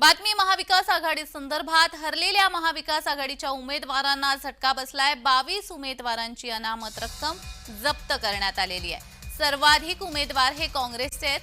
बातमी महाविकास आघाडी संदर्भात हरलेल्या महाविकास आघाडीच्या उमेदवारांना झटका बसलाय. बावीस उमेदवारांची अनामत रक्कम जप्त करण्यात आलेली आहे. सर्वाधिक उमेदवार हे काँग्रेसचे आहेत.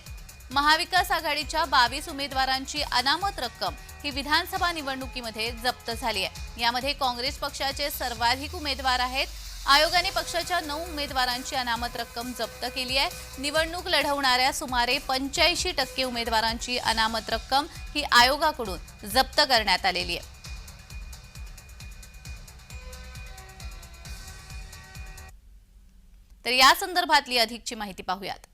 महाविकास आघाडीच्या बावीस उमेदवारांची अनामत रक्कम ही विधानसभा निवडणुकीमध्ये जप्त झाली आहे. यामध्ये काँग्रेस पक्षाचे सर्वाधिक उमेदवार आहेत. आयोगाने पक्षाच्या नऊ उमेदवारांची अनामत रक्कम जप्त केली आहे. निवडणूक लढवणाऱ्या सुमारे पंच्याऐंशी टक्के उमेदवारांची अनामत रक्कम ही आयोगाकडून जप्त करण्यात आलेली आहे. तर या संदर्भातली अधिकची माहिती पाहूयात.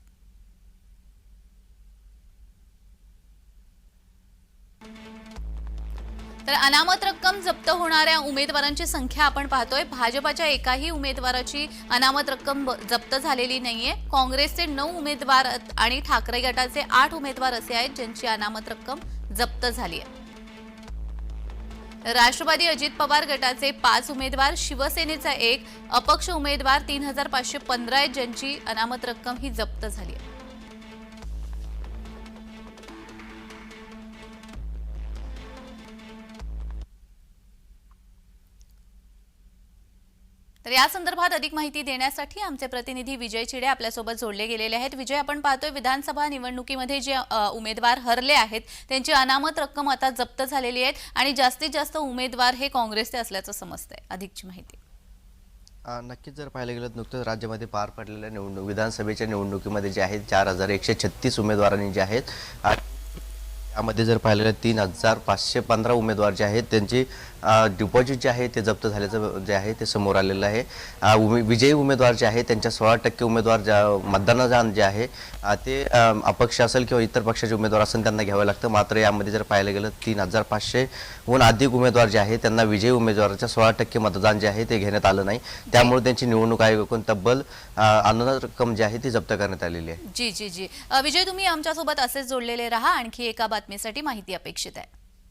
तर अनामत रक्कम जप्त होणाऱ्या उमेदवारांची संख्या आपण पाहतोय. भाजपाच्या एकाही उमेदवाराची अनामत रक्कम ब- जप्त झालेली नाहीये. काँग्रेसचे नऊ उमेदवार आणि ठाकरे गटाचे आठ उमेदवार असे आहेत ज्यांची अनामत रक्कम जप्त झाली आहे राष्ट्रवादी अजित पवार गटाचे पाच उमेदवार शिवसेनेचा एक अपक्ष उमेदवार तीन हजार पाचशे पंधरा आहेत ज्यांची अनामत रक्कम ही जप्त झाली आहे तर या संदर्भात अधिक माहिती देण्यासाठी आमचे प्रतिनिधी विजय चिडे आपल्यासोबत जोडले गेलेले आहेत. विजय आपण पाहतोय विधानसभा निवडणुकीमध्ये जे उमेदवार हरले आहेत त्यांची अनामत रक्कम आता जप्त झालेली आहेत आणि जास्तीत जास्त उमेदवार हे काँग्रेसचे असल्याचं समजतंय. अधिकची माहिती. नक्कीच जर पाहायला गेलं तर नुकतंच राज्यामध्ये पार पडलेल्या निवडणूक विधानसभेच्या निवडणुकीमध्ये जे आहेत चार हजार एकशे छत्तीस उमेदवारांनी जे आहेत यामध्ये जर पाहिलं गेलं तीन हजार पाचशे पंधरा उमेदवार जे आहेत त्यांचे डिपॉझिट जे आहे ते जप्त झाल्याचं जे आहे ते समोर आलेलं आहे. उमे विजयी उमेदवार जे आहे त्यांच्या सोळा टक्के उमेदवार ज्या मतदानदान जे आहे ते अपक्ष असेल किंवा इतर पक्षाचे उमेदवार असेल त्यांना घ्यावं लागतं. मात्र यामध्ये जर पाहायला गेलं तीन हजार पाचशेहून अधिक उमेदवार जे आहे त्यांना विजयी उमेदवाराच्या सोळा टक्के मतदान जे आहे ते घेण्यात आलं नाही. त्यामुळे त्यांची निवडणूक आयोगाकडून तब्बल अनुदान रक्कम जी आहे ती जप्त करण्यात आलेली आहे. जी जी जी. विजय तुम्ही आमच्यासोबत असेच जोडलेले राहा. आणखी एका बातमीसाठी माहिती अपेक्षित आहे.